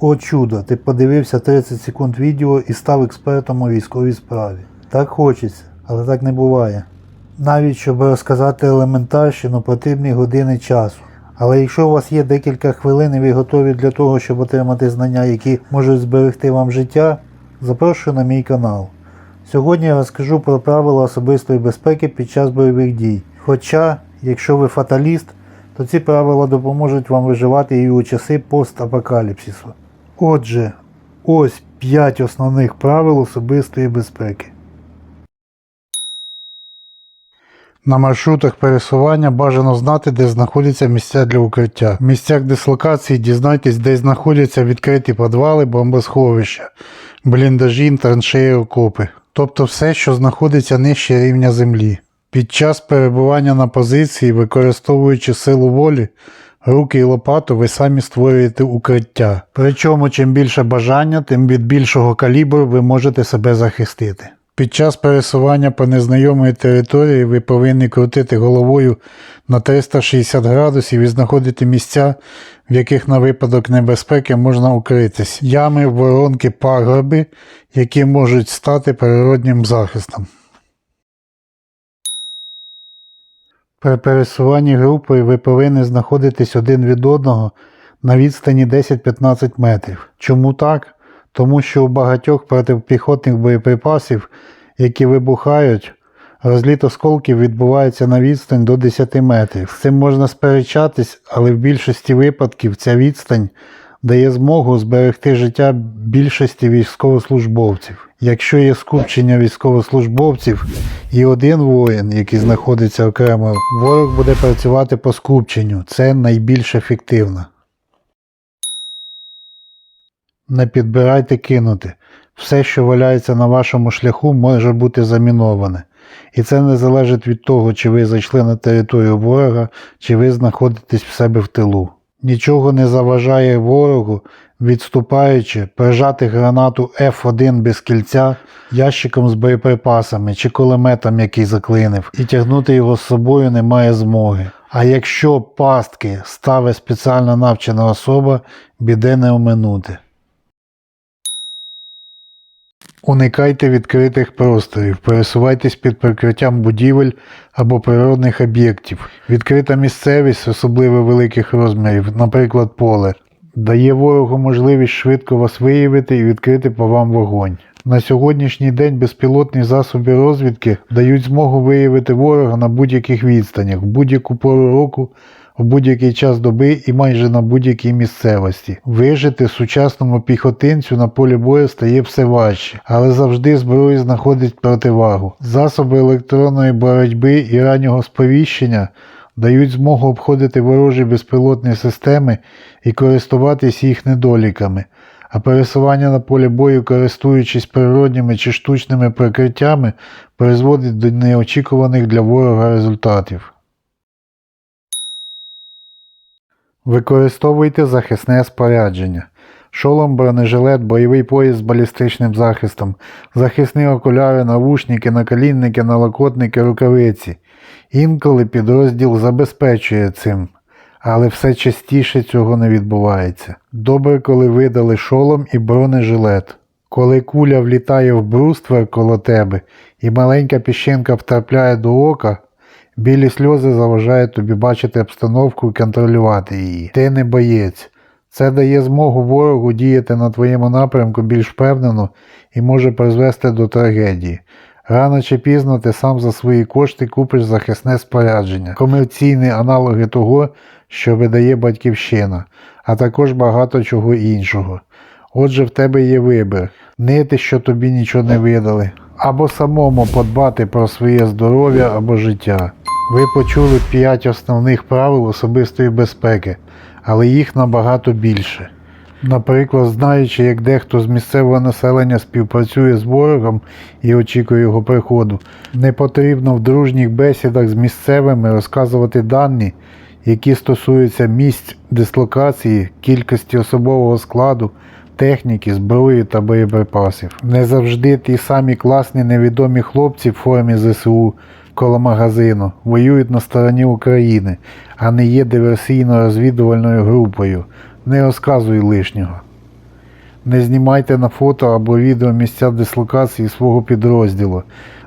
О чудо, ти подивився 30 секунд відео і став експертом у військовій справі. Так хочеться, але так не буває. Навіть щоб розказати елементарщину, потрібні години часу. Але якщо у вас є декілька хвилин і ви готові для того, щоб отримати знання, які можуть зберегти вам життя, запрошую на мій канал. Сьогодні я розкажу про правила особистої безпеки під час бойових дій. Хоча, якщо ви фаталіст, то ці правила допоможуть вам виживати і у часи постапокаліпсису. Отже, ось 5 основних правил особистої безпеки. На маршрутах пересування бажано знати, де знаходяться місця для укриття. В місцях дислокації дізнайтесь, де знаходяться відкриті підвали, бомбосховища, бліндажі, траншеї, окопи. Тобто все, що знаходиться нижче рівня землі. Під час перебування на позиції, використовуючи силу волі, руки і лопату, ви самі створюєте укриття. Причому, чим більше бажання, тим від більшого калібру ви можете себе захистити. Під час пересування по незнайомій території ви повинні крутити головою на 360 градусів і знаходити місця, в яких на випадок небезпеки можна укритись. Ями, воронки, пагорби, які можуть стати природнім захистом. При пересуванні групою ви повинні знаходитись один від одного на відстані 10-15 метрів. Чому так? Тому що у багатьох протипіхотних боєприпасів, які вибухають, розліт осколків відбувається на відстань до 10 метрів. З цим можна сперечатись, але в більшості випадків ця відстань дає змогу зберегти життя більшості військовослужбовців. Якщо є скупчення військовослужбовців і один воїн, який знаходиться окремо, ворог буде працювати по скупченню. Це найбільш ефективно. Не підбирайте кинути. Все, що валяється на вашому шляху, може бути заміноване. І це не залежить від того, чи ви зайшли на територію ворога, чи ви знаходитесь в себе в тилу. Нічого не заважає ворогу, відступаючи, прижати гранату F1 без кільця ящиком з боєприпасами чи кулеметом, який заклинив, і тягнути його з собою немає змоги. А якщо пастки ставить спеціально навчена особа, біде не оминути. Уникайте відкритих просторів, пересувайтесь під прикриттям будівель або природних об'єктів. Відкрита місцевість, особливо великих розмірів, наприклад, поле, дає ворогу можливість швидко вас виявити і відкрити по вам вогонь. На сьогоднішній день безпілотні засоби розвідки дають змогу виявити ворога на будь-яких відстанях, в будь-яку пору року, в будь-який час доби і майже на будь-якій місцевості. Вижити сучасному піхотинцю на полі бою стає все важче, але завжди зброї знаходить противагу. Засоби електронної боротьби і раннього сповіщення дають змогу обходити ворожі безпілотні системи і користуватись їх недоліками. А пересування на полі бою, користуючись природніми чи штучними прикриттями, призводить до неочікуваних для ворога результатів. Використовуйте захисне спорядження. Шолом, бронежилет, бойовий пояс з балістичним захистом, захисні окуляри, навушники, наколінники, налокотники, рукавиці. Інколи підрозділ забезпечує цим, але все частіше цього не відбувається. Добре, коли видали шолом і бронежилет. Коли куля влітає в бруствер коло тебе і маленька піщинка втрапляє до ока, білі сльози заважають тобі бачити обстановку і контролювати її. Ти не боєць. Це дає змогу ворогу діяти на твоєму напрямку більш впевнено і може призвести до трагедії. Рано чи пізно ти сам за свої кошти купиш захисне спорядження, комерційні аналоги того, що видає батьківщина, а також багато чого іншого. Отже, в тебе є вибір нити, що тобі нічого не видали, або самому подбати про своє здоров'я або життя. Ви почули 5 основних правил особистої безпеки, але їх набагато більше. Наприклад, знаючи, як дехто з місцевого населення співпрацює з ворогом і очікує його приходу, не потрібно в дружніх бесідах з місцевими розказувати дані, які стосуються місць дислокації, кількості особового складу, техніки, зброї та боєприпасів. Не завжди ті самі класні невідомі хлопці в формі ЗСУ коло магазину воюють на стороні України, а не є диверсійно-розвідувальною групою. Не розказуй лишнього. Не знімайте на фото або відео місця дислокації свого підрозділу.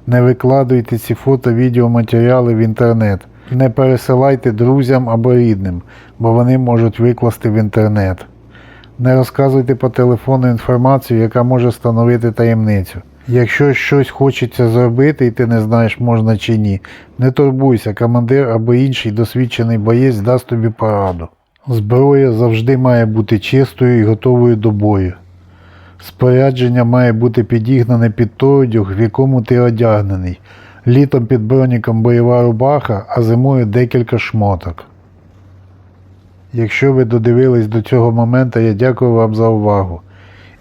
Не викладуйте ці фото, відео матеріали в інтернет. Не пересилайте друзям або рідним, бо вони можуть викласти в інтернет. Не розказуйте по телефону інформацію, яка може становити таємницю. Якщо щось хочеться зробити і ти не знаєш, можна чи ні, не турбуйся, командир або інший досвідчений боєць дасть тобі пораду. Зброя завжди має бути чистою і готовою до бою. Спорядження має бути підігнане під той одяг, в якому ти одягнений. Літом під броніком бойова рубаха, а зимою декілька шмоток. Якщо ви додивились до цього моменту, я дякую вам за увагу.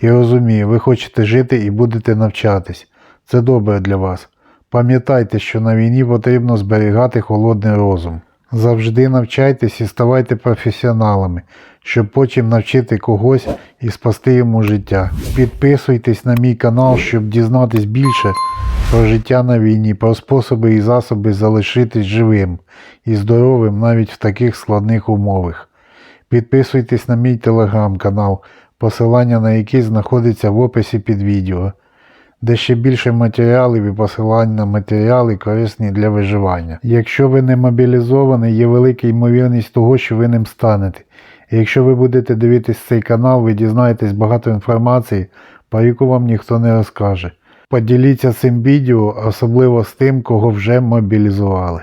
І розумію, ви хочете жити і будете навчатись. Це добре для вас. Пам'ятайте, що на війні потрібно зберігати холодний розум. Завжди навчайтесь і ставайте професіоналами, щоб потім навчити когось і спасти йому життя. Підписуйтесь на мій канал, щоб дізнатись більше про життя на війні, про способи і засоби залишитись живим і здоровим навіть в таких складних умовах. Підписуйтесь на мій телеграм-канал, посилання на який знаходиться в описі під відео, де ще більше матеріалів і посилань на матеріали корисні для виживання. Якщо ви не мобілізований, є велика ймовірність того, що ви ним станете. І якщо ви будете дивитись цей канал, ви дізнаєтесь багато інформації, про яку вам ніхто не розкаже. Поділіться цим відео, особливо з тим, кого вже мобілізували.